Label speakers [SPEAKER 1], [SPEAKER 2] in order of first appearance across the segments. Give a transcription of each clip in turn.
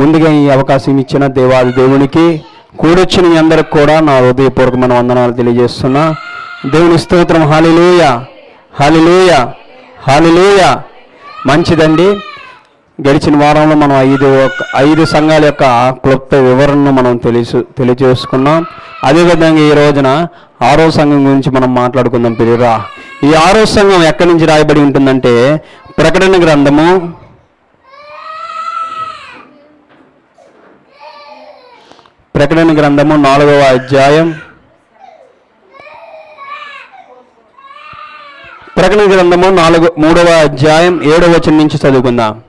[SPEAKER 1] ముందుగా ఈ అవకాశం ఇచ్చిన దేవాది దేవునికి కూడొచ్చిన మీ అందరికి కూడా నా హృదయపూర్వకమైన వందనాలు తెలియజేస్తున్నా. దేవుని స్తోత్రం హాలిలోయ హాలిలోయ హాలిలోయ మంచిదండి. గడిచిన వారంలో మనం ఐదు ఐదు సంఘాల యొక్క క్లుప్త వివరణను మనం తెలిసి తెలియజేసుకున్నాం. అదేవిధంగా ఈ రోజున ఆరో సంఘం గురించి మనం మాట్లాడుకుందాం పిల్లరా. ఈ ఆరో సంఘం ఎక్కడి నుంచి రాయబడి ఉంటుందంటే ప్రకటన గ్రంథము ప్రకటన గ్రంథము నాలుగవ అధ్యాయం. ప్రకటన గ్రంథము నాలుగు మూడవ అధ్యాయం ఏడవ వచనం నుంచి చదువుకుందాం.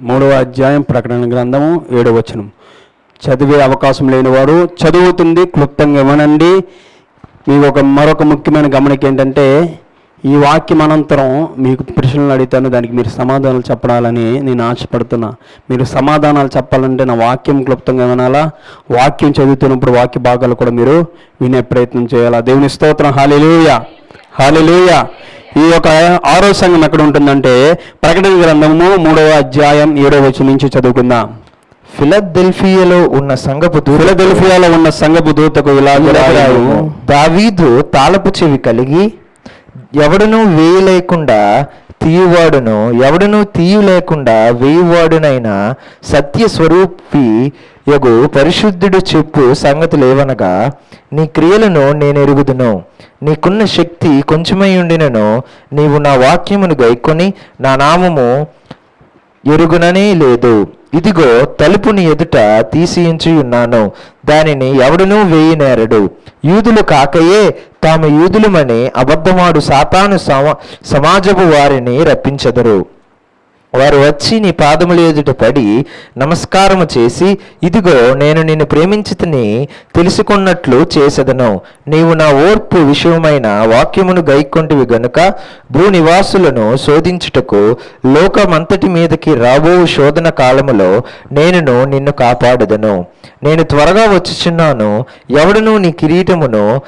[SPEAKER 1] మూడవ అధ్యాయం ప్రకటన గ్రంథము ఏడవ వచనం. చదివే అవకాశం లేని వారు చదువుతుంది క్లుప్తంగా వినండి. మీకు ఒక మరొక ముఖ్యమైన గమనిక ఏంటంటే ఈ వాక్యం అనంతరం మీకు ప్రశ్నలు అడుగుతాను దానికి మీరు సమాధానాలు చెప్పాలని నేను ఆశపడుతున్నా. మీరు సమాధానాలు చెప్పాలంటే నా వాక్యం క్లుప్తంగా వినాలా? వాక్యం చదువుతున్నప్పుడు వాక్య భాగాలు కూడా మీరు వినే ప్రయత్నం చేయాలా? దేవుని స్తోత్రం. హాలిలూయ హాలిలూయ ఈ యొక్క ఆరో సంఘం ఎక్కడ ఉంటుందంటే ప్రకటన గ్రంథము మూడవ అధ్యాయం ఏడవ వచనం నుంచి చదువుకుందాం.
[SPEAKER 2] ఫిలదెల్ఫియాలో ఉన్న సంఘపు దూర
[SPEAKER 1] ఫిలదెల్ఫియాలో ఉన్న సంఘపు దూతకు ఇలా
[SPEAKER 2] దావీదు తాళపు చెవి కలిగి ఎవడును వేయి లేకుండా తీయువాడును ఎవడును తీయు లేకుండా వేయువాడునైనా సత్య స్వరూపి యగు పరిశుద్ధుడు చెప్పు సంగతులేవనగా నీ క్రియలను నేను ఎరుగుదును. నీకున్న శక్తి కొంచెమై ఉండినను. నీవు నా వాక్యమును గైకొని నా నామము ఎరుగుననే లేదు. ఇదిగో తలుపుని ఎదుట తీసియించి ఉన్నాను. దానిని ఎవడునూ వేయనేరడు యూదులు కాకయే తాము యూదులమని అబద్ధమాడు సాతాను సమ సమాజపు వారిని రప్పించెదరు. వారు వచ్చి నీ పాదముల ఎదుట పడి నమస్కారము చేసి ఇదిగో నేను నిన్ను ప్రేమించితిని తెలుసుకున్నట్లు చేసెదను. నీవు నా ఓర్పు విషయమైన వాక్యమును గైకొంటివి గనుక భూనివాసులను శోధించుటకు లోకమంతటి మీదకి రాబో శోధన కాలములో నేనును నిన్ను కాపాడదను. నేను త్వరగా వచ్చుచున్నాను. ఎవడను నీ కిరీటమును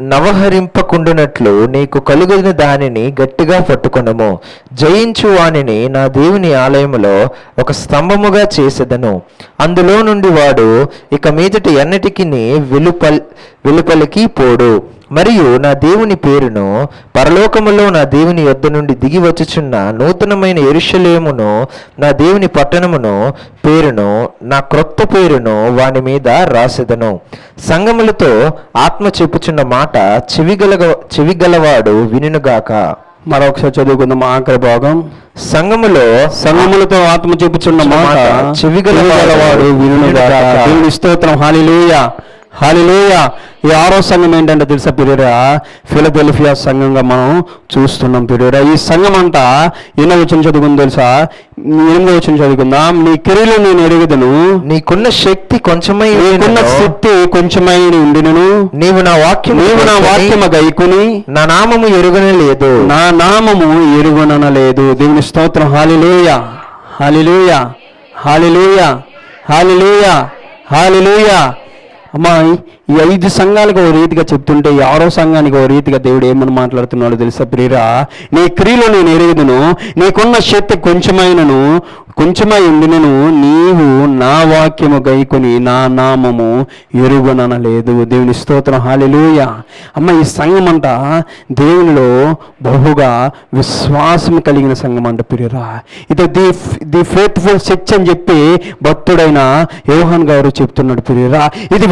[SPEAKER 2] నవహరింపకుండునట్లు నీకు కలుగుని దానిని గట్టిగా పట్టుకొనము. జయించు వానిని నా దేవుని ఆలయములో ఒక స్తంభముగా చేసెదను. అందులో నుండి వాడు ఇక మీదటి ఎన్నటికి వెలుపల్ వెలుపలికి పోడు. మరియు నా దేవుని పేరును పరలోకములో నా దేవుని యొద్ద నుండి దిగి వచ్చుచున్న నూతనమైన ఎరుషలేమును నా దేవుని పట్టణమును పేరును నా క్రొత్త పేరును వాని మీద రాసెదను. సంగములతో ఆత్మ చెప్పుచున్న మాట చెవిగల చెవిగలవాడు వినుగాక
[SPEAKER 1] మరొకసారి చదువుకుందాం ఆఖరి భాగం.
[SPEAKER 2] సంగములో
[SPEAKER 1] సంగములతో ఆత్మ చూపుచున్న మాట
[SPEAKER 2] చెవిగలవాడు
[SPEAKER 1] వినుగాక దేవుని స్తోత్రం. హాలిలూయ. హాలిలూయ ఈ ఆరో సంఘం ఏంటంటే తెలుసా పిరియరా ఫిలదెల్ఫియా సంఘంగా మనం చూస్తున్నాం పిరియరా ఈ సంఘం అంతా ఎన్నో వచ్చిన చదువుకుంది తెలుసా? ఎనిమిదో వచ్చిన చదువుకుందాం. నీ కిరీలు నేను ఎరుగుదను.
[SPEAKER 2] నీకున్న శక్తి కొంచెమై
[SPEAKER 1] నీకున్న శక్తి కొంచెమై ఉండినను
[SPEAKER 2] నీవు నా వాక్యం
[SPEAKER 1] నీవు నా వాక్యము గైకుని
[SPEAKER 2] నా నామము ఎరుగనే లేదు
[SPEAKER 1] నా నామము ఎరుగుననలేదు. దేవుని స్తోత్రం. Hallelujah hallelujah hallelujah hallelujah hallelujah అమ్మా ఈ ఐదు సంఘాలకు ఓ రీతిగా చెప్తుంటే ఈ ఆరో సంఘానికి ఓ రీతిగా దేవుడు ఏమని మాట్లాడుతున్నాడో తెలుసా ప్రియరా? నీ క్రియలో నేను ఎరుగుదును నీకున్న శక్తి కొంచెమైనను కొంచెమై ఉండినను నీవు నా వాక్యము గైకొని నా నామము ఎరుగుననలేదు. దేవుని స్తోత్రం. హాలిలూయ అమ్మ ఈ సంఘం అంట దేవునిలో బహుగా విశ్వాసం కలిగిన సంఘం అంట ప్రియరా. ఇది ది ది ఫేత్ఫుల్ చర్చ్ అని చెప్పి భక్తుడైన యోహన్ గారు చెప్తున్నాడు ప్రియరా. ఇది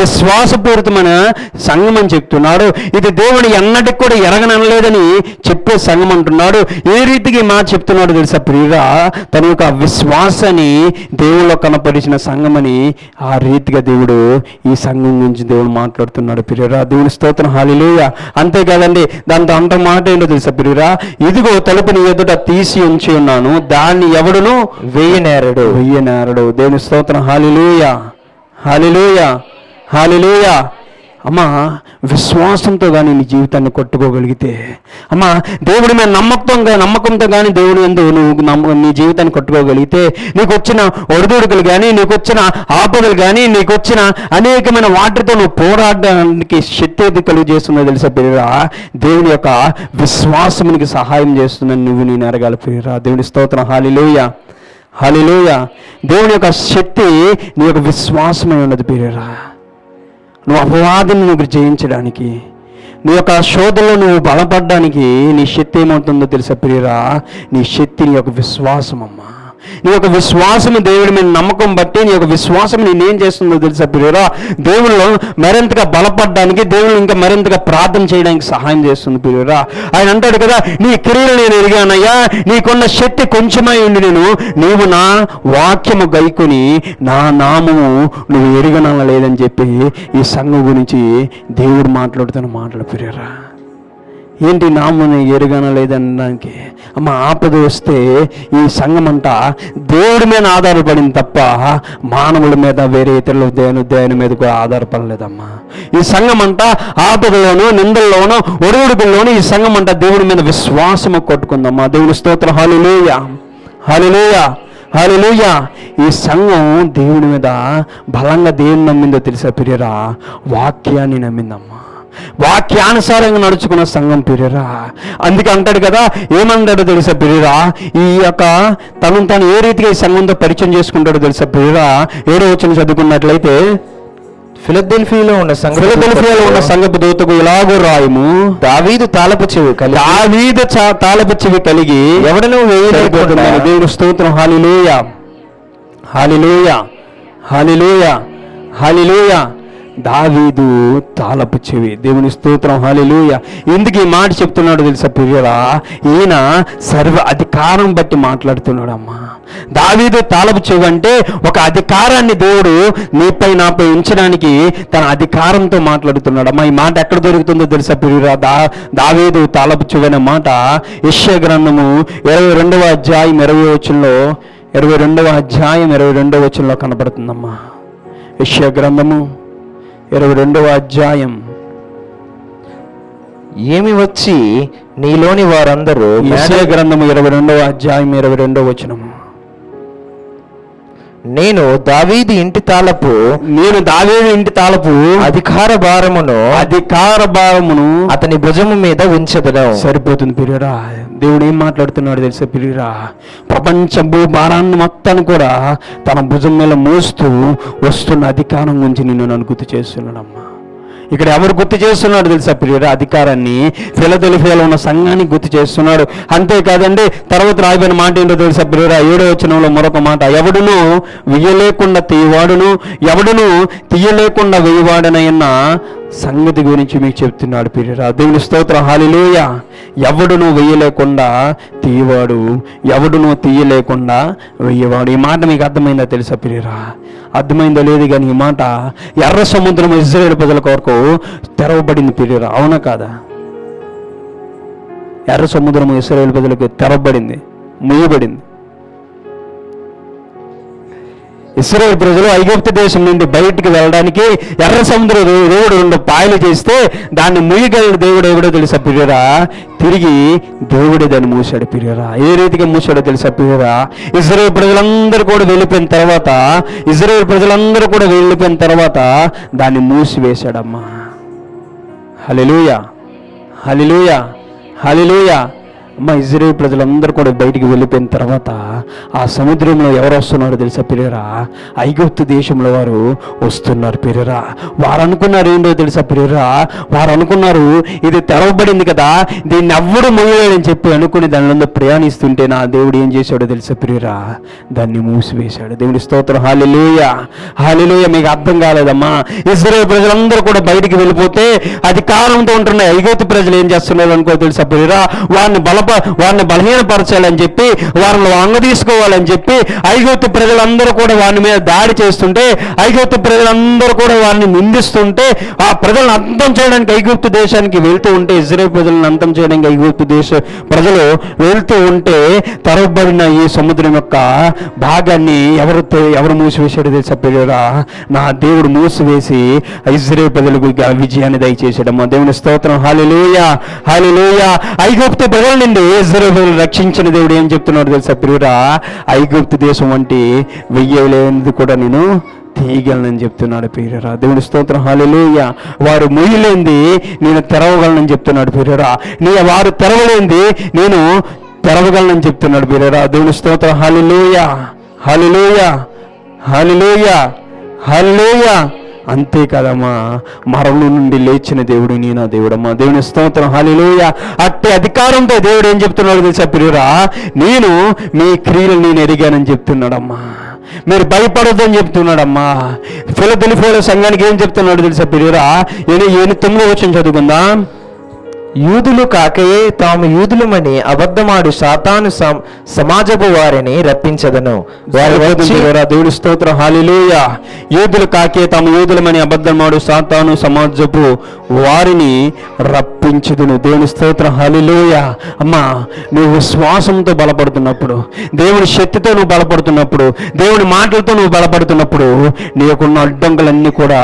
[SPEAKER 1] విశ్వాసపూరితమైన సంఘం అని చెప్తున్నాడు. ఇది దేవుడు ఎన్నటికి కూడా ఎరగనలేదని చెప్పే సంఘం అంటున్నాడు. ఏ రీతికి మాట చెప్తున్నాడు తెలుసా ప్రియరా? తన యొక్క విశ్వాసాన్ని దేవుల్లో కనపరిచిన సంఘమని ఆ రీతిగా దేవుడు ఈ సంఘం గురించి దేవుడు మాట్లాడుతున్నాడు ప్రియరా. దేవుని స్తోత్రం. హాలిలేయ అంతేకాదండి దాంతో అంత మాట ఏంటో తెలుసా ప్రియరా? ఇదిగో తలుపుని ఎదుట తీసి ఉంచి ఉన్నాను. దాన్ని ఎవడును?
[SPEAKER 2] వేయనేరడు.
[SPEAKER 1] వెయ్యనారడు దేవుని స్తోత్రం. Hallelujah hallelujah hallelujah. అమ్మా విశ్వాసంతో కానీ నీ జీవితాన్ని కొట్టుకోగలిగితే అమ్మా దేవుడి మీద నమ్మకంగా నమ్మకంతో కానీ దేవుడి ఎందు నువ్వు నమ్మ నీ జీవితాన్ని కొట్టుకోగలిగితే నీకు వచ్చిన ఒడిదుడుకులు కానీ నీకు వచ్చిన ఆపదలు కానీ నీకు వచ్చిన అనేకమైన వాటితో నువ్వు పోరాడడానికి శక్తి ఏది కలుగు చేస్తుందో తెలుసా పిల్లరా దేవుని యొక్క విశ్వాసం నీకు సహాయం చేస్తుందని నువ్వు నేను ఎరగాలి పిల్లరా దేవుని స్తోత్రం. హాలిలోయ. హాలిలోయ. దేవుని యొక్క శక్తి నీ యొక్క విశ్వాసమై ఉన్నది పిల్లరా నువ్వు అపవాదిని నువ్వు జయించడానికి నీ యొక్క శోధలో నువ్వు బలపడడానికి నీ శక్తి ఏమవుతుందో తెలుసా ప్రియరా? నీ శక్తి నీ యొక్క విశ్వాసం అమ్మా నీ యొక్క విశ్వాసము దేవుడి మీద నమ్మకం బట్టి నీ యొక్క విశ్వాసం నేనేం చేస్తుందో తెలుసా ప్రియురా? దేవుళ్ళు మరింతగా బలపడడానికి దేవుళ్ళు ఇంకా మరింతగా ప్రార్థన చేయడానికి సహాయం చేస్తుంది ప్రియురా. ఆయన అంటాడు కదా నీ క్రియలు నేను ఎరిగానయ్యా నీకున్న శక్తి కొంచెమై ఉండి నేను నీవు నా వాక్యము గైకొని నా నామము నువ్వు ఎరగన లేదని చెప్పి ఈ సంఘం గురించి దేవుడు మాట్లాడుతున్న మాటలు ప్రియురా. ఏంటి నామని ఎరుగనలేదనడానికి అమ్మ ఆపద వస్తే ఈ సంఘం అంతా దేవుడి మీద ఆధారపడింది తప్ప మానవుల మీద వేరే ఇతరుల దేని దేని మీద కూడా ఆధారపడలేదమ్మా. ఈ సంఘం అంతా ఆపదలోనూ నిందల్లోనూ ఒడివుడుకుల్లోనూ ఈ సంఘం అంతా దేవుడి మీద విశ్వాసము కొట్టుకుందమ్మా. దేవుడి స్తోత్ర. హాలిలోయ హాలిలోయ హాలిలోయ ఈ సంఘం దేవుడి మీద బలంగా దేవుని నమ్మిందో తెలుసా పిరియరా? వాక్యాన్ని నమ్మిందమ్మా. వాక్యానుసారంగా నడుచుకున్న సంఘం పిరియరా. అందుకే అంటాడు కదా ఏమంటాడో తెలుసా పిరియరా? ఈ యొక్క తను తను ఏ రీతిగా ఈ సంఘంతో పరిచయం చేసుకుంటాడో తెలుసా పిరియరా? ఏడో వచ్చిన చదువుకున్నట్లయితే
[SPEAKER 2] ఫిలదెల్ఫియాలో ఉన్న సంఘ
[SPEAKER 1] ఫిలదెల్ఫియాలో ఉన్న సంఘపు దూతకు ఇలాగూ రాయము?
[SPEAKER 2] దావీదు తాళపు చెవి కలిగి
[SPEAKER 1] దావీద తాళపు చెవి కలిగి
[SPEAKER 2] ఎవడను వేయలేకుండా
[SPEAKER 1] సరిపోతుందని దేవుని స్తోత్రం. హాలిలోయ. హాలిలోయ. హాలిలోయ. హాలిలోయ. దావీదు తాళపు చెవి. దేవుని స్తోత్రం. హాలిలుయ ఎందుకు ఈ మాట చెప్తున్నాడు తెలుసా ప్రియరా ఈయన సర్వ అధికారం బట్టి మాట్లాడుతున్నాడమ్మా. దావీదు తాళపు చెవి అంటే ఒక అధికారాన్ని దేవుడు నీపై నాపై ఉంచడానికి తన అధికారంతో మాట్లాడుతున్నాడమ్మా. ఈ మాట ఎక్కడ దొరుకుతుందో తెలుసా ప్రియరా దా దావీదు తాళపు చెవి అనే మాట యెషయా గ్రంథము ఇరవై రెండవ అధ్యాయం ఇరవై వచనంలో ఇరవై రెండవ అధ్యాయం ఇరవై రెండవ వచనంలో కనబడుతుందమ్మా. యెషయా గ్రంథము ఇరవై రెండవ అధ్యాయం.
[SPEAKER 2] ఏమి వచ్చి నీలోని వారందరూ
[SPEAKER 1] గ్రంథము ఇరవై రెండవ అధ్యాయం ఇరవై రెండవ వచనము.
[SPEAKER 2] నేను దావీది ఇంటి తాళపు
[SPEAKER 1] నేను దావీదు ఇంటి తాళపు
[SPEAKER 2] అధికార భారమును
[SPEAKER 1] అధికార భావమును
[SPEAKER 2] అతని భుజము మీద ఉంచెదను
[SPEAKER 1] సరిపోతుంది పిరియరా. దేవుడు ఏం మాట్లాడుతున్నాడు తెలుసా పిరియరా? ప్రపంచ భూభారాన్ని మొత్తాన్ని కూడా తన భుజం మీద మోస్తూ వస్తున్న అధికారం గురించి నిన్ను నన్ను గుర్తు చేస్తున్నాడమ్మా. ఇక్కడ ఎవరు గుర్తు చేస్తున్నాడు తెలుసా ప్రియుడు? అధికారాన్ని ఫిలదెలిఫియాలో ఉన్న సంఘానికి గుర్తు చేస్తున్నాడు. అంతేకాదండి తర్వాత రాయబడిన మాట ఏంటో తెలుసా ప్రియుడు? ఏడో వచనంలో మరొక మాట ఎవడును వెయ్యలేకుండా తీయవాడును ఎవడును తీయలేకుండా వేయవాడనైనా సంగతి గురించి మీకు చెప్తున్నాడు పిరియరా దేవుని స్తోత్ర హాలిలోయ ఎవడును వెయ్యలేకుండా తీయవాడు ఎవడును తీయలేకుండా వెయ్యవాడు. ఈ మాట మీకు అర్థమైందా తెలుసా పిరియరా? అర్థమైందో లేదు కానీ ఈ మాట? ఎర్ర సముద్రం ఇజ్రాయేల్ ప్రజల కొరకు తెరవబడింది పిరియరా. అవునా కాదా? ఎర్ర సముద్రం ఇస్రాయేల్ ప్రజలకు తెరవబడింది మూయబడింది ఇస్రాయేల్ ప్రజలు ఐగుప్తు దేశం నుండి బయటికి వెళ్ళడానికి ఎర్ర సముద్ర దేవుడు రెండు పాయలు చేస్తే దాన్ని ముయ్యగల దేవుడు ఎవడో తెలుసా పిరియరా? తిరిగి దేవుడే దాన్ని మూసాడు పిరియరా. ఏ రీతిగా మూసాడో తెలుసా పిరియరా? ఇజ్రాయేల్ ప్రజలందరూ కూడా వెళ్ళిపోయిన తర్వాత ఇజ్రాయేల్ ప్రజలందరూ కూడా వెళ్ళిపోయిన తర్వాత దాన్ని మూసివేశాడమ్మా. హలిలుయా హలిలుయా హలిలుయా అమ్మ ఇజ్రాయేల్ ప్రజలందరూ కూడా బయటికి వెళ్ళిపోయిన తర్వాత ఆ సముద్రంలో ఎవరు వస్తున్నారో తెలుసా పిరియరా? ఐగుప్తు దేశంలో వారు వస్తున్నారు పిరియరా. వారు అనుకున్నారు ఏంటో తెలుసా పిరియరా? వారు అనుకున్నారు ఇది తెరవబడింది కదా దీన్ని ఎవ్వడు మొయ్యలేడని చెప్పి అనుకుని దానిలో ప్రయాణిస్తుంటే నా దేవుడు ఏం చేశాడో తెలుసా ప్రియరా? దాన్ని మూసివేశాడు. దేవుడి స్తోత్రం. హాలిలోయ హాలిలోయ మీకు అర్థం కాలేదమ్మా. ఇజ్రాయేల్ ప్రజలందరూ కూడా బయటికి వెళ్ళిపోతే అధికారంతో ఉంటున్న ఐగుప్తు ప్రజలు ఏం చేస్తున్నారు అనుకో తెలుసా ప్రియరా? వారిని బల బలప వారిని బలహీనపరచాలని చెప్పి వారిని వంగ తీసుకోవాలని చెప్పి ఐగుప్తు ప్రజలందరూ కూడా వారి మీద దాడి చేస్తుంటే ఐగుప్తు ప్రజలందరూ కూడా వారిని నిందిస్తుంటే ఆ ప్రజలను అంతం చేయడానికి ఐగుప్తు దేశానికి వెళ్తూ ఉంటే ఇజ్రాయల్ ప్రజలను అంతం చేయడానికి ఐగుప్తు దేశ ప్రజలు వెళ్తూ ఉంటే తరబడిన ఈ సముద్రం యొక్క భాగాన్ని ఎవరు ఎవరు మూసివేశాడు చెప్పలేరా నా దేవుడు మూసివేసి ఇజ్రాయల్ ప్రజలకు విజయాన్ని దయచేసాడమ్మా దేవుని స్తోత్రం. హాలిలోయ హాలిలోయ ఐగుప్తు ప్రజలని నుండి ఇజ్రాయల్ రక్షించిన దేవుడు ఏం చెప్తున్నాడు తెలుసా ప్రియురా? ఐగుప్తు దేశం వంటి వెయ్యలేనిది కూడా నేను తీయగలనని చెప్తున్నాడు పేరరా దేవుడి స్తోత్రం హాలెలూయ వారు మొయ్యలేంది నేను తెరవగలనని చెప్తున్నాడు పేరరా నీ వారు తెరవలేంది నేను తెరవగలనని చెప్తున్నాడు పేరరా దేవుడి స్తోత్రం హాలిలోయ హాలిలోయ హాలిలోయ హాలిలోయ అంతే కదమ్మా మరణం నుండి లేచిన దేవుడు నీ నా దేవుడమ్మా. దేవుని స్తోత్రం హాలిలోయ అట్టి అధికారంతో దేవుడు ఏం చెప్తున్నాడు తెలుసా ప్రియురా? నేను మీ క్రియలు నేను ఎరిగానని చెప్తున్నాడమ్మా. మీరు భయపడొద్దని చెప్తున్నాడమ్మా. ఫిలదెలిఫోల సంఘానికి ఏం చెప్తున్నాడు తెలుసా ప్రియురా? నేను ఏని తొమ్మిది వచ్చిన చదువుకుందాం.
[SPEAKER 2] యూదులు కాకయే తాము యూదులమని అబద్ధమాడు సాతాను సమాజపు వారిని రప్పించదను.
[SPEAKER 1] దేవుడా, స్తోత్రం. హాలిలోయ యూదులు కాకే తాము యూదులమని అబద్ధమాడు సాతాను సమాజపు వారిని రప్పించుదును దేవుని స్తోత్రం. హలిలోయ అమ్మా నువ్వు శ్వాసంతో బలపడుతున్నప్పుడు దేవుని శక్తితో నువ్వు బలపడుతున్నప్పుడు దేవుని మాటలతో నువ్వు బలపడుతున్నప్పుడు నీకున్న అడ్డంకులన్నీ కూడా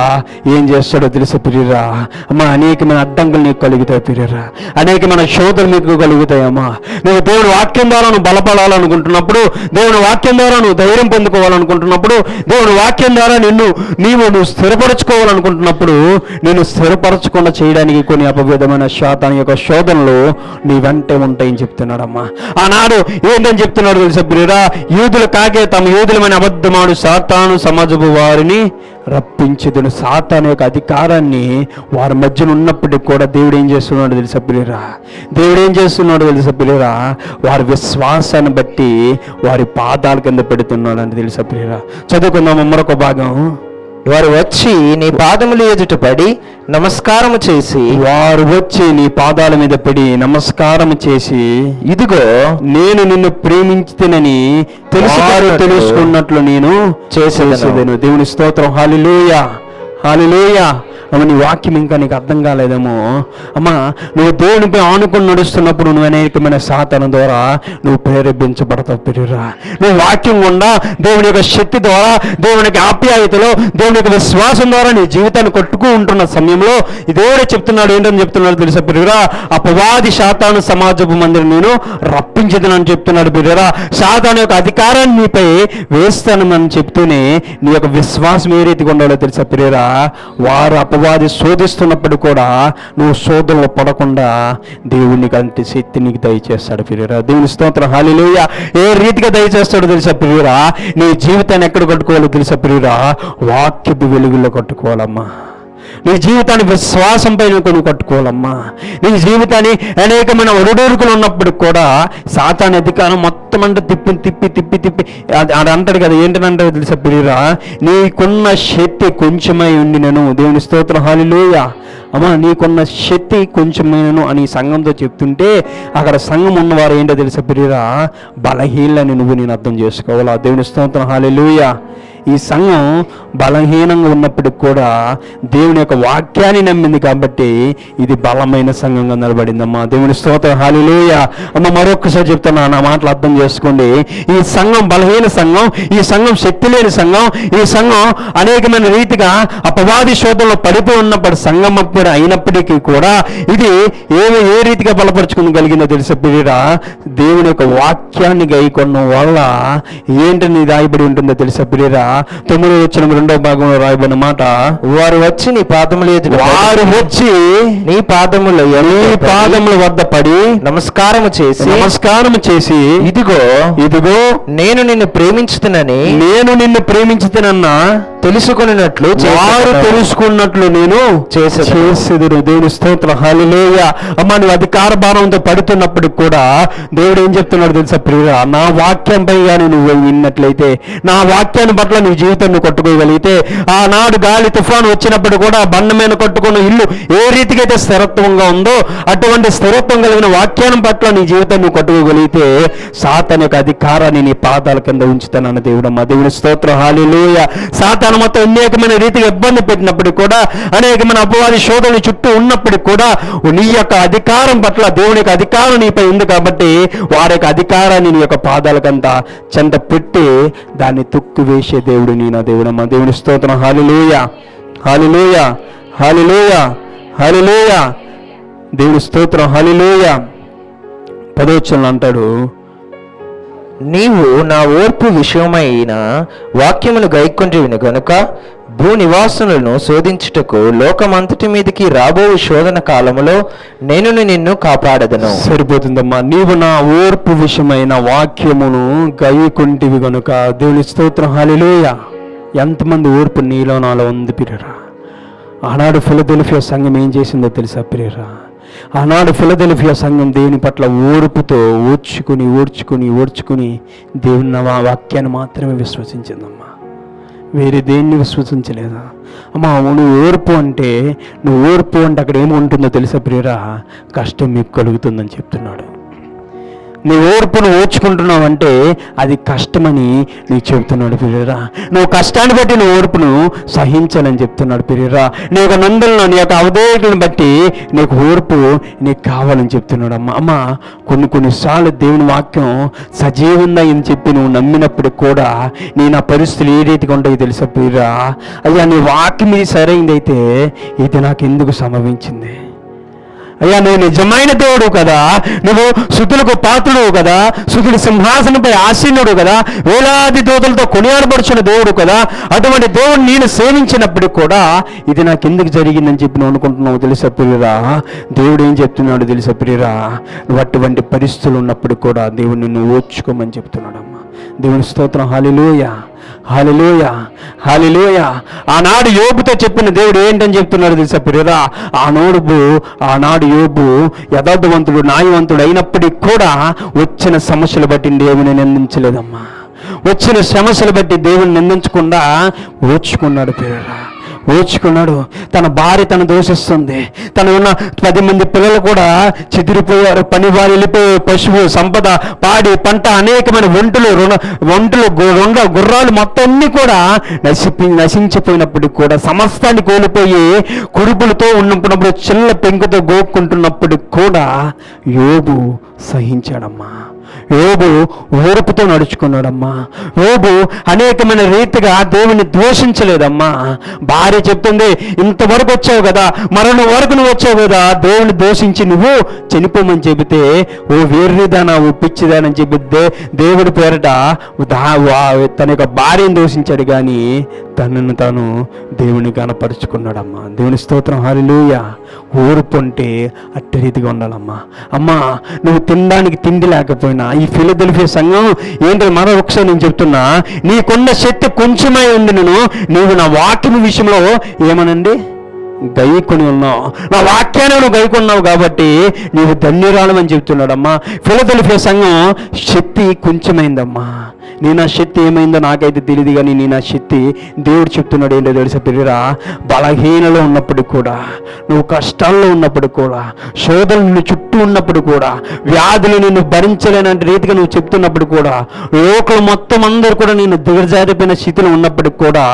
[SPEAKER 1] ఏం చేస్తాడో తెలుసు పిరిరా అమ్మా అనేకమైన అడ్డంకులు నీకు కలుగుతాయి పిరిరా అనేకమైన శోధలు మీకు కలుగుతాయమ్మా నువ్వు దేవుని వాక్యం ద్వారా నువ్వు బలపడాలనుకుంటున్నప్పుడు దేవుని వాక్యం ద్వారా నువ్వు ధైర్యం పొందుకోవాలనుకుంటున్నప్పుడు దేవుని వాక్యం ద్వారా నిన్ను నీవు నువ్వు స్థిరపరచుకోవాలనుకుంటున్నప్పుడు నేను స్థిరపరచకుండా చేయడానికి కొన్ని అపవిధమైన శాతాన్ని యొక్క శోధనలు నీ వెంటే ఉంటాయని చెప్తున్నాడమ్మా. ఆనాడు ఏంటని చెప్తున్నాడు తెలుసా ప్రియురా యూదులు కాకే తమ యూదులమైన అబద్ధమాడు సాతాను సమాజపు వారిని రప్పించదును. సాతాను యొక్క అధికారాన్ని వారి మధ్యన ఉన్నప్పటికీ కూడా దేవుడు ఏం చేస్తున్నాడు తెలుసా ప్రియురా దేవుడు ఏం చేస్తున్నాడు తెలుసా ప్రియురా వారి విశ్వాసాన్ని బట్టి వారి పాదాల కింద పెడుతున్నాడు అని తెలుసా చదువుకుందాం మరొక భాగం?
[SPEAKER 2] వారు వచ్చి నీ పాదములు ఎదుట పడి నమస్కారము చేసి
[SPEAKER 1] వారు వచ్చి నీ పాదాల మీద పడి నమస్కారం చేసి
[SPEAKER 2] ఇదిగో
[SPEAKER 1] నేను నిన్ను ప్రేమించుతేనని వారు
[SPEAKER 2] తెలుసుకున్నట్లు
[SPEAKER 1] నేను. చేసేదను. దేవుని స్తోత్రం. హాలిలోయ. హాలిలోయ. అమ్మ నీ వాక్యం ఇంకా నీకు అర్థం కాలేదేమో. అమ్మా నువ్వు దేవునిపై ఆనుకొని నడుస్తున్నప్పుడు నువ్వు అనేకమైన సాధన ద్వారా నువ్వు ప్రేరేపించబడతావు పెరురా నువ్వు వాక్యం గుండా దేవుని యొక్క శక్తి ద్వారా దేవుని యొక్క ఆప్యాయతలో దేవుని యొక్క విశ్వాసం ద్వారా నీ జీవితాన్ని కొట్టుకు ఉంటున్న సమయంలో ఈ దేవుడే చెప్తున్నాడు ఏంటని చెప్తున్నాడు తెలుసా పెరురా అపవాది శాతాను సమాజపు మందిరం నేను రప్పించదనని చెప్తున్నాడు పెరురా సాతాను యొక్క అధికారాన్ని నీపై వేస్తానని చెప్తూనే నీ యొక్క విశ్వాసం ఏ రీతిగా ఉండాలో తెలుసా ప్రియరా? వారు అపవాది శోధిస్తున్నప్పుడు కూడా నువ్వు శోధనలో పడకుండా దేవునికి అంత శక్తి నీకు దయచేస్తాడు ప్రియురా. దేవుని స్తోత్రం. హాలిలోయ ఏ రీతిగా దయచేస్తాడో తెలుసా ప్రియురా? నీ జీవితాన్ని ఎక్కడ కట్టుకోవాలో తెలుసా ప్రియురా? వాక్యపు వెలుగులో కట్టుకోవాలమ్మా. నీ జీవితాన్ని విశ్వాసం పైన నువ్వు కట్టుకోవాలమ్మా. నీ జీవితాన్ని అనేకమైన ఒడిదొడుకులు ఉన్నప్పుడు కూడా సాతాన్ అధికారం మొత్తం అంటే తిప్పి తిప్పి తిప్పి తిప్పి అది అంటాడు కదా ఏంటంటే తెలుసా పిరిరా నీకున్న శక్తి కొంచెమై ఉండి నేను దేవుని స్తోత్రం హాలిలోయ అమ్మా నీకున్న శక్తి కొంచెమైనను అని సంఘంతో చెప్తుంటే అక్కడ సంఘం ఉన్నవారు ఏంటో తెలుసా పిరిరా బలహీనని నువ్వు నేను అర్థం చేసుకోవాలా? దేవుని స్తోత్రం హాలిలోయ ఈ సంఘం బలహీనంగా ఉన్నప్పటికి కూడా దేవుని యొక్క వాక్యాన్ని నమ్మింది కాబట్టి ఇది బలమైన సంఘంగా నిలబడిందమ్మా దేవుని స్తోత్రం. హాలిలేయ అమ్మ మరొకసారి చెప్తున్నా నా మాటలు అర్థం చేసుకోండి. ఈ సంఘం బలహీన సంఘం ఈ సంఘం శక్తి లేని సంఘం ఈ సంఘం అనేకమైన రీతిగా అపవాది శోధంలో పడిపోయి ఉన్నప్పుడు సంఘం అప్పుడు అయినప్పటికీ కూడా ఇది ఏ ఏ రీతిగా బలపరచుకుని కలిగిందో తెలిసే పిల్లరా దేవుని యొక్క వాక్యాన్ని గైకొనడం వల్ల ఏంటని రాయబడి ఉంటుందో తెలిసే పిల్లరా తొమ్మిది వచ్చిన రెండో భాగంలో రాయబడిన మాట
[SPEAKER 2] వారు వచ్చి నీ పాదములు
[SPEAKER 1] వారు వచ్చి
[SPEAKER 2] నీ పాదముల
[SPEAKER 1] నీ పాదముల వద్ద పడి
[SPEAKER 2] నమస్కారము చేసి
[SPEAKER 1] నమస్కారం చేసి
[SPEAKER 2] ఇదిగో
[SPEAKER 1] ఇదిగో
[SPEAKER 2] నేను నిన్ను ప్రేమించుతునని
[SPEAKER 1] నేను నిన్ను ప్రేమించుతానన్నా
[SPEAKER 2] తెలుసుకున్నట్లు
[SPEAKER 1] వారు తెలుసుకున్నట్లు నేను.
[SPEAKER 2] చేసేదును
[SPEAKER 1] దేవుని స్తోత్రం. హల్లెలూయ. అమ్మ నువ్వు అధికార భారంతో పడుతున్నప్పుడు కూడా దేవుడు ఏం చెప్తున్నాడు తెలుసా ప్రియురా నా వాక్యంపై కానీ నువ్వు విన్నట్లయితే నా వాక్యాన్ని పట్ల నీ జీవితాన్ని కొట్టుకోగలిగితే ఆనాడు గాలి తుఫాను వచ్చినప్పుడు కూడా బండ మీద కొట్టుకున్న ఇల్లు ఏ రీతికైతే స్థిరత్వంగా ఉందో అటువంటి స్థిరత్వం కలిగిన వాక్యాన్ని పట్ల నీ జీవితాన్ని నువ్వు కొట్టుకోగలిగితే సాతాన్ యొక్క అధికారాన్ని నీ పాదాల కింద ఉంచుతానన్న దేవుడమ్మ దేవుని స్తోత్రం. హాలిలోయ సాతాను మొత్తం అనేకమైన రీతిగా ఇబ్బంది పెట్టినప్పటికీ కూడా అనేకమైన అపవాది శోధనలు చుట్టూ ఉన్నప్పటికీ కూడా నీ యొక్క అధికారం పట్ల దేవుని యొక్క అధికారం నీపై ఉంది కాబట్టి వారి యొక్క అధికారాన్ని నీ యొక్క పాదాల చెంత పెట్టి దాన్ని తొక్కు వేసే దేవుడు నీ నా దేవుడమ్మ దేవుని స్తోత్రం. హాలిలోయ హాలిలోయ హాలిలోయ హాలిలోయ దేవుని స్తోత్రం. హాలిలోయ పదోచనలు అంటాడు
[SPEAKER 2] నీవు నా ఓర్పు విషయమైన వాక్యమును గైకొంటివిని గనుక భూనివాసులను శోధించుటకు లోకమంతటి మీదకి రాబో శోధన కాలములో నేను నిన్ను కాపాడదను.
[SPEAKER 1] సరిపోతుందమ్మా. నీవు నా ఓర్పు విషయమైన వాక్యమును గైకుంటివి గనుక దేవుని స్తోత్రం. హాలిలోయ ఎంతమంది ఓర్పు నీలో నాలో ఉంది పిరరా ఆనాడు ఫిలదెల్ఫియా సంఘం ఏం చేసిందో తెలుసా పిరరా ఆనాడు ఫిలదెల్ఫియా సంఘం దేవుని పట్ల ఓర్పుతో ఓర్చుకుని ఓర్చుకుని ఓర్చుకుని దేవుని నా వాక్యాన్ని మాత్రమే విశ్వసించిందమ్మా. వేరే దేన్ని విశ్వసించలేదా? అమ్మా నువ్వు ఓర్పు అంటే నువ్వు ఓర్పు అంటే అక్కడ ఏముంటుందో తెలుసా ప్రియరా? కష్టం మీకు కలుగుతుందని చెప్తున్నాడు. నీ ఓర్పును ఓర్చుకుంటున్నావు అంటే అది కష్టమని నీకు చెబుతున్నాడు పిరియరా. నువ్వు కష్టాన్ని బట్టి నీ ఓర్పును సహించాలని చెప్తున్నాడు పిరియరా. నీ యొక్క నందులను నీ యొక్క అవధేయతలను బట్టి నీకు ఓర్పు నీకు కావాలని చెప్తున్నాడు అమ్మ. అమ్మ కొన్ని కొన్నిసార్లు దేవుని వాక్యం సజీవంగా అని చెప్పి నువ్వు నమ్మినప్పుడు కూడా నీ నా పరిస్థితులు ఏ రీతిగా ఉంటాయో తెలుసా ప్రియరా? అయ్యా నీ వాక్యం ఇది సరైందైతే ఇది నాకు ఎందుకు సంభవించింది? అయ్యా నువ్వు నిజమైన దేవుడు కదా. నువ్వు శుద్ధులకు పాత్రుడు కదా. శుద్ధుడి సింహాసనంపై ఆసీనుడు కదా. వేలాది దూతలతో కొనియాడబడుచున్న దేవుడు కదా. అటువంటి దేవుడు నేను సేవించినప్పుడు కూడా ఇది నాకు ఎందుకు జరిగిందని చెప్పి నువ్వు అనుకుంటున్నావు తెలుసా ప్రియరా? దేవుడు ఏం చెప్తున్నాడు తెలుసా ప్రియరా? నువ్వు అటువంటి పరిస్థితులు ఉన్నప్పుడు కూడా దేవుడిని నువ్వు ఓర్చుకోమని చెప్తున్నాడమ్మా. దేవుని స్తోత్రం. Hallelujah hallelujah hallelujah. ఆనాడు యోబుతో చెప్పిన దేవుడు ఏంటని చెప్తున్నాడు తెలుసా ప్రియరా? ఆనాడు ఆనాడు యోబు యథార్థవంతుడు న్యాయవంతుడు అయినప్పటికీ కూడా వచ్చిన సమస్యలు బట్టి దేవుని నిందించలేదమ్మా. వచ్చిన సమస్యలు బట్టి దేవుని నిందించకుండా ఓర్చుకున్నాడు ప్రియరా. ఓర్చుకున్నాడు తన భార్య తను దోషిస్తుంది. తన ఉన్న పది మంది పిల్లలు కూడా చెదిరిపోయారు. పని వారు వెళ్ళిపోయి పశువు సంపద పాడి పంట అనేకమైన ఒంటులు రుణ వంటలు గు- రొండ గుర్రాలు మొత్తం అన్ని కూడా నశిపి నశించిపోయినప్పటికి కూడా సమస్తాన్ని కోల్పోయి కురుపులతో ఉన్నప్పుడు చిల్ల పెంకుతో గోక్కుంటున్నప్పటికి కూడా యోబు సహించాడమ్మా. యోబు ఓర్పుతో నడుచుకున్నాడమ్మా. యోబు అనేకమైన రీతిగా దేవుని దోషించలేదమ్మా భార్య చెప్తుంది ఇంతవరకు వచ్చావు కదా మరణ వరకు నువ్వు వచ్చావు కదా దేవుని దోషించి నువ్వు చనిపోమని చెబితే ఓ వేర్రిదానా ఓ పిచ్చిదానని చెప్పి దేవుడి పేరట వా- తన యొక్క భార్యను దోషించాడు. కానీ తనను తాను దేవుని గణపరుచుకున్నాడమ్మా. దేవుని స్తోత్రం హరిలుయ ఓర్పు అట్టి రీతిగా ఉండాలమ్మా. అమ్మా నువ్వు తినడానికి తిండి లేకపోయినా ఈ ఫిలదెల్ఫియా సంఘం ఏంటో మరో ఒకసారి నేను చెప్తున్నా. నీకున్న శక్తి కొంచెమై ఉంది నేను నీవు నా వాక్యం విషయంలో ఏమనండి? గైకొని ఉన్నావు. నా వాక్యాన్ని నువ్వు గైకొన్నావు కాబట్టి నీవు ధన్యురాలమని చెప్తున్నాడమ్మా. ఫిలదెల్ఫియా సంఘం శక్తి కొంచెమైందమ్మా. నీ నా శక్తి ఏమైందో నాకైతే తెలియదు కానీ నీ నా శక్తి దేవుడు చెప్తున్నాడు ఏంటో తెలుసా పిల్లరా బలహీనలో ఉన్నప్పుడు కూడా నువ్వు కష్టాల్లో ఉన్నప్పుడు కూడా శోధనలు నిన్ను చుట్టూ ఉన్నప్పుడు కూడా వ్యాధులు నిన్ను భరించలేనంటే రీతిగా నువ్వు చెప్తున్నప్పుడు కూడా లోకలు మొత్తం అందరూ కూడా నేను దిగజారిపోయిన స్థితిలో ఉన్నప్పుడు కూడా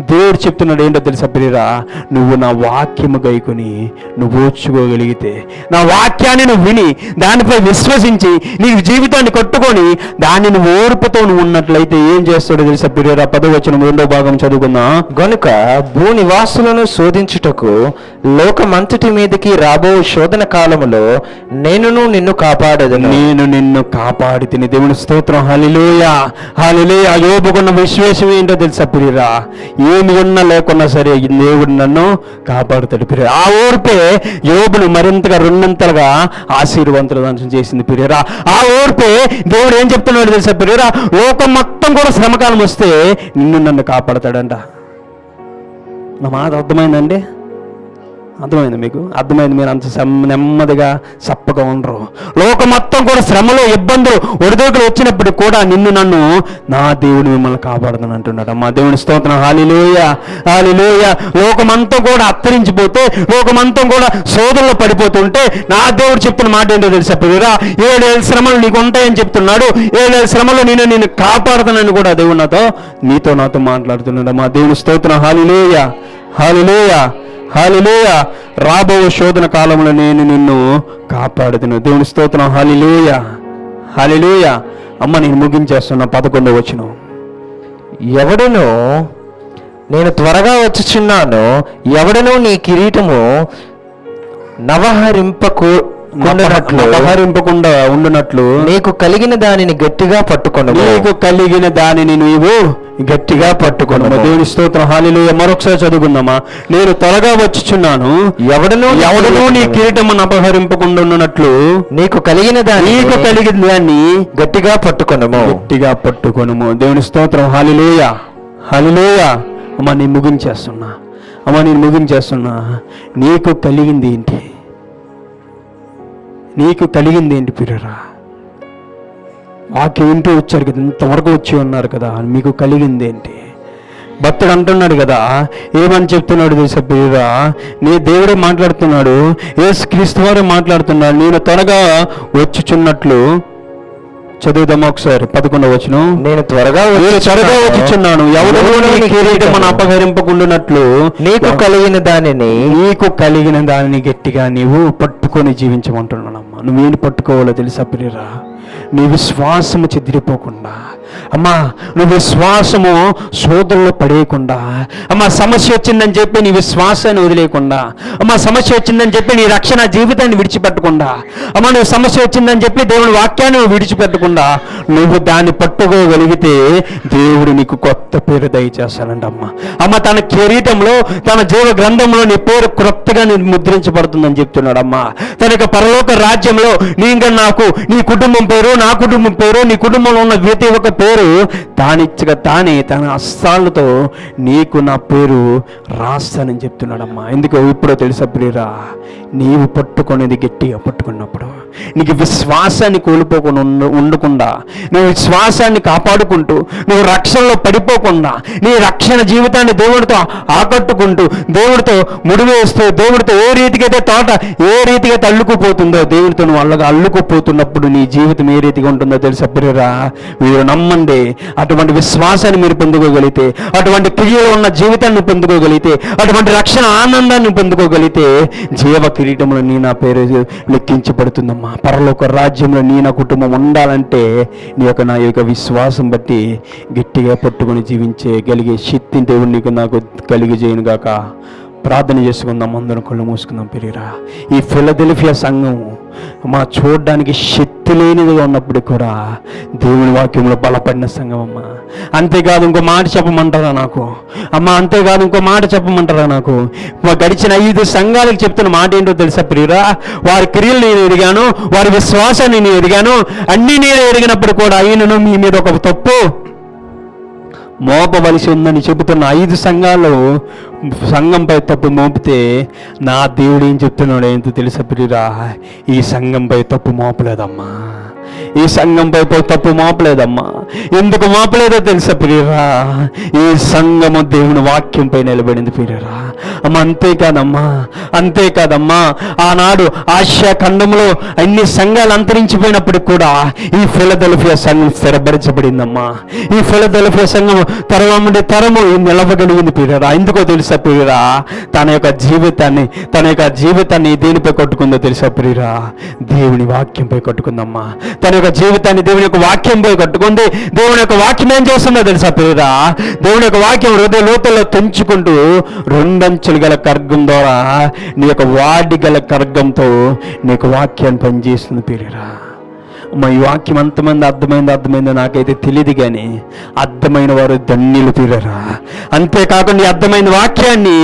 [SPEAKER 1] దేవుడు చెప్తున్నాడు ఏంటో తెలుసా పిల్లరా నువ్వు నా వాక్యము గైకొని నువ్వు ఓర్చుకోగలిగితే నా వాక్యాన్ని నువ్వు విని దానిపై విశ్వసించి నీ జీవితాన్ని కట్టుకొని దాన్ని నువ్వు ఓర్పుతో నువ్వు ఉన్నట్లయితే ఏం చేస్తాడో తెలుసా పిరియరా పదవచనం రెండో భాగం చదువుకుందాం.
[SPEAKER 2] గనుక భూనివాసులను శోధించుటకు లోకమంతటి మీదకి రాబో శోధన కాలములో నేనును నిన్ను కాపాడదను.
[SPEAKER 1] నేను నిన్ను కాపాడి తిని దేవుని స్తోత్రం. హలిలోయ హలిలోయ యోబుకున్న విశ్వేషం ఏంటో తెలుసా పిరియరా ఏమి ఉన్నా లేకున్నా సరే దేవుడు నన్ను కాపాడుతాడు పిరియరా ఆ ఓర్పే యోబును మరింతగా రెండంతలుగా ఆశీర్వంతులు చేసింది పిరియరా ఆ ఓర్పే దేవుడు ఏం చెప్తున్నాడు తెలుసా పిరియరా లోకం మొత్తం కూడా శ్రమకాలం వస్తే నిన్ను నన్ను కాపాడతాడంట. నా మాట అర్థమైందండి అర్థమైంది మీకు? అర్థమైంది మీరు అంత నెమ్మదిగా చప్పగా ఉండరు. లోకం మొత్తం కూడా శ్రమలో ఇబ్బందులు ఒడిదొడుకులు వచ్చినప్పుడు కూడా నిన్ను నన్ను నా దేవుడు మిమ్మల్ని కాపాడుదని అంటున్నాడు. మా దేవుని స్తోత్రం. Hallelujah hallelujah. లోకమంతా కూడా అత్తరించిపోతే లోకమంతం కూడా సోదరులు పడిపోతుంటే నా దేవుడు చెప్తున్న మాట ఏంటో తెలుసా పిల్లరా ఏడేళ్ళ శ్రమలు నీకు ఉంటాయని చెప్తున్నాడు. ఏడేళ్ళ శ్రమలు నేను నిన్ను కాపాడుతానని కూడా దేవుడు నాతో నీతో నాతో మాట్లాడుతున్నాడు. మా దేవుని స్తోత్రం. Hallelujah hallelujah. హాలిలోయ రాబో శోధన కాలంలో నేను నిన్ను కాపాడుతును దేవుని స్తోత్రం. హాలిలోయ హాలిలోయ అమ్మ నేను ముగించేస్తున్నా పదకొండు వచ్చిన
[SPEAKER 2] ఎవడను నేను త్వరగా వచ్చుచున్నాను ఎవడను నీ కిరీటము నవహరింపకు
[SPEAKER 1] అపహరింపకుండా ఉండునట్లు
[SPEAKER 2] నీకు కలిగిన దానిని గట్టిగా పట్టుకొను
[SPEAKER 1] నీకు కలిగిన దానిని నీవు గట్టిగా పట్టుకున్నాము దేవుని స్తోత్రం హాలిలోయ. మరొకసారి చదువుకుందామా? నేను త్వరగా వచ్చుచున్నాను.
[SPEAKER 2] ఎవడను
[SPEAKER 1] ఎవడనూ నీ
[SPEAKER 2] కిరీటమును-
[SPEAKER 1] కిరీటమును అపహరింపకుండా ఉండునట్లు
[SPEAKER 2] నీకు కలిగిన దాన్ని
[SPEAKER 1] నీకు కలిగిన దాన్ని
[SPEAKER 2] గట్టిగా పట్టుకొనుము.
[SPEAKER 1] గట్టిగా పట్టుకొనుము. దేవుని స్తోత్రం హాలిలోయ. హాలిలోయ. అమ్మ నేను ముగించేస్తున్నా. అమ్మ నేను ముగించేస్తున్నా. నీకు కలిగింది ఏంటి నీకు కలిగింది ఏంటి పిరరా వాక్యం వింటూ వచ్చారు కదా ఇంతవరకు వచ్చి ఉన్నారు కదా మీకు కలిగింది ఏంటి? భక్తుడు అంటున్నాడు కదా ఏమని చెప్తున్నాడు తెలుసా పిల్లరా? నీ దేవుడే మాట్లాడుతున్నాడు ఏ క్రీస్తు వారే మాట్లాడుతున్నాడు నేను త్వరగా వచ్చుచున్నట్లు చదువుదామా ఒకసారి? పదకొండవ వచనం.
[SPEAKER 2] నేను త్వరగా
[SPEAKER 1] త్వరగా
[SPEAKER 2] వచ్చుచున్నాను.
[SPEAKER 1] నీ కిరీటమును అపహరింపకుండునట్లు
[SPEAKER 2] నీకు కలిగిన దానిని
[SPEAKER 1] నీకు కలిగిన దానిని గట్టిగా నీవు పట్టుకొని జీవించమంటున్నానమ్మా. నువ్వేం పట్టుకోవాలో తెలుసా ప్రియరా? నీ విశ్వాసము చెదిరిపోకుండా అమ్మా నువ్వు విశ్వాసము శోధనలో పడేయకుండా అమ్మా సమస్య వచ్చిందని చెప్పి నీ విశ్వాసాన్ని వదిలేయకుండా అమ్మా సమస్య వచ్చిందని చెప్పి నీ రక్షణ జీవితాన్ని విడిచిపెట్టకుండా అమ్మా నువ్వు సమస్య వచ్చిందని చెప్పి దేవుని వాక్యాన్ని నువ్వు విడిచిపెట్టకుండా నువ్వు దాన్ని పట్టుకోగలిగితే దేవుడు నీకు కొత్త పేరు దయచేస్తానండి అమ్మ. అమ్మ తన కిరీటంలో తన జీవ గ్రంథంలో నీ పేరు క్రొత్తగా ముద్రించబడుతుందని చెప్తున్నాడు అమ్మ. తన యొక్క పరలోక రాజ్యంలో నీ ఇంకా నాకు నీ కుటుంబం పేరు నా కుటుంబం పేరు నీ కుటుంబంలో ఉన్న ప్రతి ఒక్క పేరు తానిచ్చగా తానే తన హస్తాలతో నీకు నా పేరు రాస్తానని చెప్తున్నాడమ్మా. ఎందుకు ఇప్పుడో తెలుసా ప్రియరా నీవు పట్టుకునేది గట్టిగా పట్టుకున్నప్పుడు. నీకు విశ్వాసాన్ని కోల్పోకుండా ఉండ- ఉండకుండా నువ్వు విశ్వాసాన్ని కాపాడుకుంటూ నువ్వు రక్షణలో పడిపోకుండా నీ రక్షణ జీవితాన్ని దేవుడితో ఆకట్టుకుంటూ దేవుడితో ముడివేస్తూ దేవుడితో ఏ రీతికైతే తోట ఏ రీతిగా అల్లుకుపోతుందో దేవుడితో నువ్వు అల్లగా అల్లుకుపోతున్నప్పుడు నీ జీవితం ఏ రీతిగా ఉంటుందో తెలుసా ప్రియరా? మీరు నమ్మండి అటువంటి విశ్వాసాన్ని మీరు పొందుకోగలిగితే అటువంటి క్రియలో ఉన్న జీవితాన్ని పొందుకోగలిగితే అటువంటి రక్షణ ఆనందాన్ని పొందుకోగలిగితే జీవ కిరీటంలో నీ నా పేరు లెక్కించబడుతుందమ్మా. పరలోక రాజ్యంలో నీ నా కుటుంబం ఉండాలంటే నీ యొక్క నా యొక్క విశ్వాసం బట్టి గట్టిగా పట్టుకొని జీవించే కలిగే శక్తిని దేవుడు నీకు నాకు కలిగి గాక. ప్రార్థన చేసుకుందాం అందరం కళ్ళు మూసుకుందాం పెరిగిరా ఈ ఫిలదెల్ఫియా సంఘం మా చూడడానికి శక్తి లేనిదిగా ఉన్నప్పుడు కూడా దేవుని వాక్యంలో బలపడిన సంఘం అమ్మ అంతేకాదు ఇంకో మాట చెప్పమంటారా నాకు? అమ్మ అంతేకాదు ఇంకో మాట చెప్పమంటారా నాకు? గడిచిన ఐదు సంఘాలకు చెప్తున్న మాట ఏంటో తెలుసా ప్రియురా? వారి క్రియలు నేను ఎదిగాను వారి విశ్వాసాన్ని నేను ఎదిగాను అన్నీ నేను ఎదిగినప్పుడు కూడా అయినను మీ మీద ఒక తప్పు మోపవలసి ఉందని చెబుతున్న ఐదు సంఘాలు సంఘంపై తప్పు మోపితే నా దేవుడు ఏం చెప్తున్నాడు ఏంటో తెలుసా ప్రియురా? ఈ సంఘంపై తప్పు మోపలేదమ్మా. ఈ సంఘంపై పో- తప్పు మాపలేదమ్మా. ఎందుకు మాపలేదో తెలుసా ప్రియరా? ఈ సంఘము దేవుని వాక్యంపై నిలబడింది ప్రియరా. అమ్మ అంతేకాదమ్మా అంతేకాదమ్మా. ఆనాడు ఆసియా ఖండంలో అన్ని సంఘాలు అంతరించిపోయినప్పటికి కూడా ఈ ఫిలదెల్ఫియా సంఘం స్థిరపరచబడిందమ్మా. ఈ ఫిలదెల్ఫియా సంఘం తరమడి తరము నిలవగలిగింది ప్రియరా. ఎందుకో తెలుసా ప్రియరా? తన యొక్క జీవితాన్ని తన యొక్క జీవితాన్ని దేనిపై కొట్టుకుందో తెలుసా ప్రియరా? దేవుని వాక్యంపై కొట్టుకుందమ్మా. తన యొక్క జీవితాన్ని దేవుని యొక్క వాక్యంపై కట్టుకుంది. దేవుని యొక్క వాక్యం ఏం చేస్తుందో తెలుసా ప్రియురా దేవుని యొక్క వాక్యం హృదయ లోపల తెంచుకుంటూ రెండంచులు గల కర్గం ద్వారా నీ యొక్క వాడి గల కర్గంతో నీకు వాక్యాన్ని పనిచేస్తుంది పేరురా. మా ఈ వాక్యం అంతమంది అర్థమైంది అర్థమైందో నాకైతే తెలియదు కానీ అర్థమైన వారు ధన్యులు తీరరా. అంతేకాకుండా ఈ అర్థమైన వాక్యాన్ని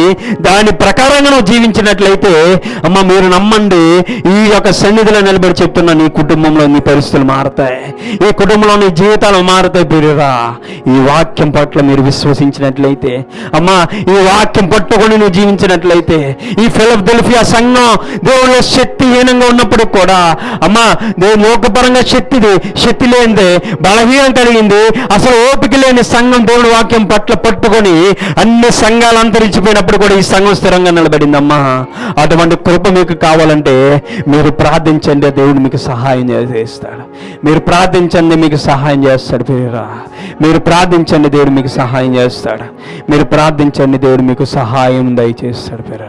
[SPEAKER 1] దాని ప్రకారంగా నువ్వు జీవించినట్లయితే అమ్మ మీరు నమ్మండి ఈ యొక్క సన్నిధిలో నిలబడి చెప్తున్నా నీ కుటుంబంలో నీ పరిస్థితులు మారతాయి. ఈ కుటుంబంలో నీ జీవితాలు మారతాయి పేరురా ఈ వాక్యం పట్ల మీరు విశ్వసించినట్లయితే అమ్మా ఈ వాక్యం పట్టుకొని నువ్వు జీవించినట్లయితే ఈ ఫిలఫిల్ఫియా సంఘం దేవుని శక్తిహీనంగా ఉన్నప్పుడు కూడా అమ్మా దేవు లోకపరంగా శక్తిది శక్తి లేనిదే బలహీనం కలిగింది అసలు ఓపిక లేని సంఘం దేవుడు వాక్యం పట్ల పట్టుకొని అన్ని సంఘాలు అంతరించిపోయినప్పుడు కూడా ఈ సంఘం స్థిరంగా నిలబడిందమ్మా. అటువంటి కృప మీకు కావాలంటే మీరు ప్రార్థించండి దేవుడు మీకు సహాయం చేస్తాడు. మీరు ప్రార్థించండి మీకు సహాయం చేస్తాడు పేరా మీరు ప్రార్థించండి దేవుడు మీకు సహాయం చేస్తాడు. మీరు ప్రార్థించండి దేవుడు మీకు సహాయం దయచేస్తాడు పేరా